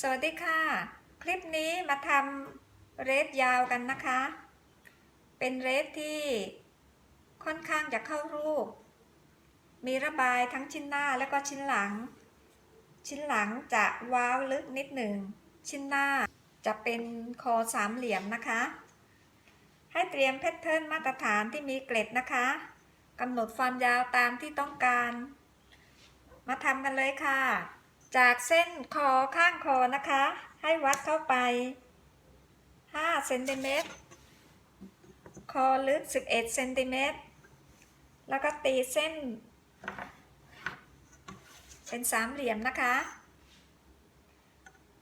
สวัสดีค่ะ คลิปนี้มาทำเรสยาวกันนะคะ เป็นเรสที่ค่อนข้างจะเข้ารูป มีระบายทั้งชิ้นหน้าแล้วก็ชิ้นหลัง ชิ้นหลังจะว้าวลึกนิดหนึ่ง ชิ้นหน้าจะเป็นคอสามเหลี่ยมนะคะ ให้เตรียมแพทเทิร์นมาตรฐานที่มีเกล็ดนะคะกำหนดความยาวตามที่ต้องการ มาทำกันเลยค่ะ จากเส้นคอข้างคอนะคะ ให้วัดเข้าไป5เซนติเมตรคอลึก 11เซนติเมตรแล้วก็ตีเส้น เป็นสามเหลี่ยมนะคะ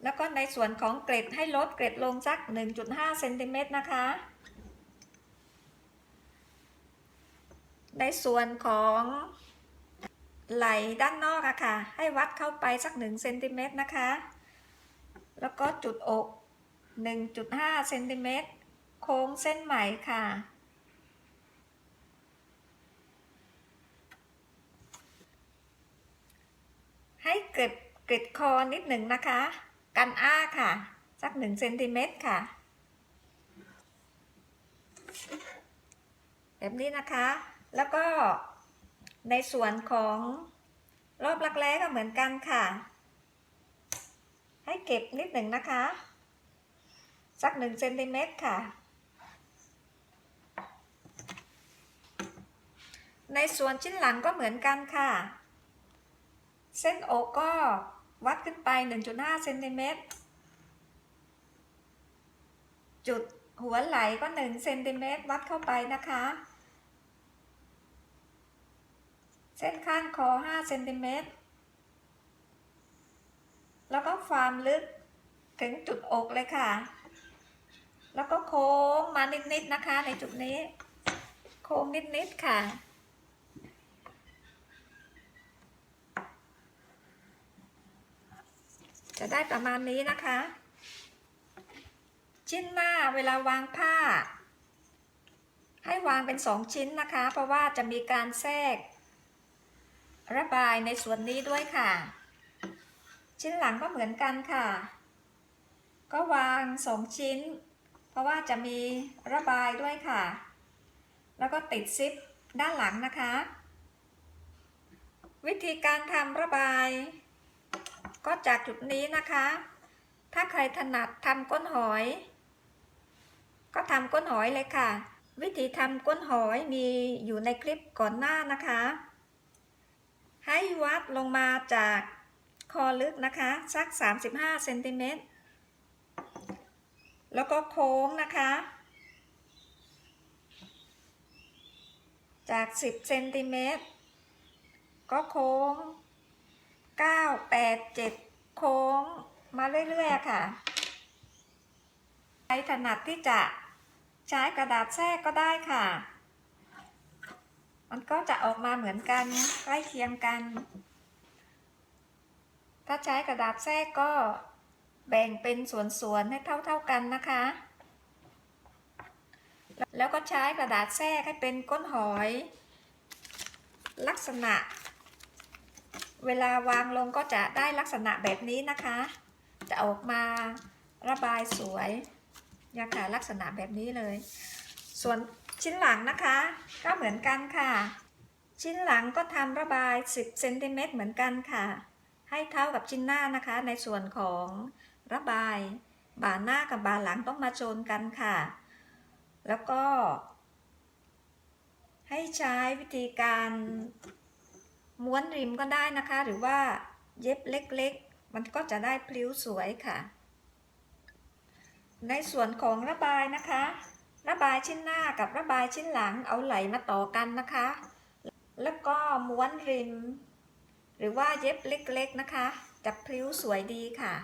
แล้วก็ในส่วนของเกร็ดให้ลดเกร็ดลงสัก 1.5เซนติเมตรนะคะ ในส่วนของ ไหลด้านนอกอะค่ะ ให้วัดเข้าไปสัก1เซนติเมตรนะคะ แล้วก็จุดอก1.5เซนติเมตรโค้งเส้นใหมค่ะ ให้เก็บเกร็ดคอนิดหนึ่งนะคะ กันอ้าค่ะ สัก1เซนติเมตรค่ะ แบบนี้นะคะ แล้วก็ ในส่วนของรอบรักแร้ก็เหมือนกันค่ะ ให้เก็บนิดหนึ่งนะคะ สักหนึ่งเซนติเมตรค่ะ ในส่วนชิ้นหลังก็เหมือนกันค่ะ เส้นอกก็วัดขึ้นไป 1.5เซนติเมตร จุดหัวไหล่ก็1เซนติเมตรวัดเข้าไปนะคะ เส้นข้างคอ5เซนติเมตร แล้วก็ความลึกถึงจุดอกเลยค่ะ แล้วก็โค้งมานิดๆนะคะในจุดนี้ โค้งนิดๆค่ะ จะได้ประมาณนี้นะคะ ชิ้นหน้าเวลาวางผ้า ให้วางเป็นสองชิ้นนะคะ เพราะว่าจะมีการแทรก ระบายในส่วนนี้ด้วยค่ะ ชิ้นหลังก็เหมือนกันค่ะ ก็วางสองชิ้น เพราะว่าจะมีระบายด้วยค่ะ แล้วก็ติดซิปด้านหลังนะคะ วิธีการทำระบาย ก็จากจุดนี้นะคะ ถ้าใครถนัดทำก้นหอย ก็ทำก้นหอยเลยค่ะ วิธีทำก้นหอยมีอยู่ในคลิปก่อนหน้านะคะ ให้วัดลงมาจากคอลึกนะคะ สัก 35เซนติเมตรแล้วก็โค้งนะคะ จาก 10เซนติเมตรก็โค้ง 9 8 7 โค้งมาเรื่อยๆค่ะใครถนัดที่จะใช้กระดาษแทรกก็ได้ค่ะ มันก็จะออกมาเหมือนกันใกล้เคียงกัน ถ้าใช้กระดาษแทรกก็แบ่งเป็นส่วนๆให้เท่าๆกันนะคะ แล้วก็ใช้กระดาษแทรกให้เป็นก้นหอย ลักษณะ เวลาวางลงก็จะได้ลักษณะแบบนี้นะคะ จะออกมาระบายสวยยาค่ะลักษณะแบบนี้เลย ส่วน ชิ้นหลังนะคะ ก็เหมือนกันค่ะ ชิ้นหลังก็ทำระบาย 10เซนติเมตรเหมือนกันค่ะ ให้เท่ากับชิ้นหน้านะคะ ในส่วนของระบาย บ่าหน้ากับ บ่าหลังต้องมาโจนกันค่ะ แล้วก็ ให้ใช้วิธีการม้วนริมก็ได้นะคะ หรือว่าเย็บเล็กๆ มันก็จะได้พลิ้วสวยค่ะ ในส่วนของระบายนะคะ ระบายชิ้นหน้ากับระบายชิ้นหลังเอาไหลมาต่อกันนะคะ แล้วก็ม้วนริม หรือว่าเย็บเล็กๆนะคะจะพลิ้วสวยดีค่ะ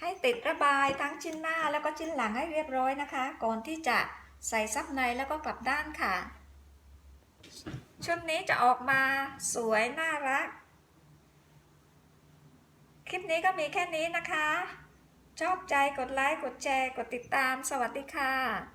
ให้ติดระบายทั้งชิ้นหน้าแล้วก็ชิ้นหลังให้เรียบร้อยนะคะ ก่อนที่จะใส่ซับในแล้วก็กลับด้านค่ะ ชุดนี้จะออกมาสวยน่ารัก คลิปนี้ก็มีแค่นี้นะคะ ชอบใจกดไลค์ กดแชร์ กดติดตาม สวัสดีค่ะ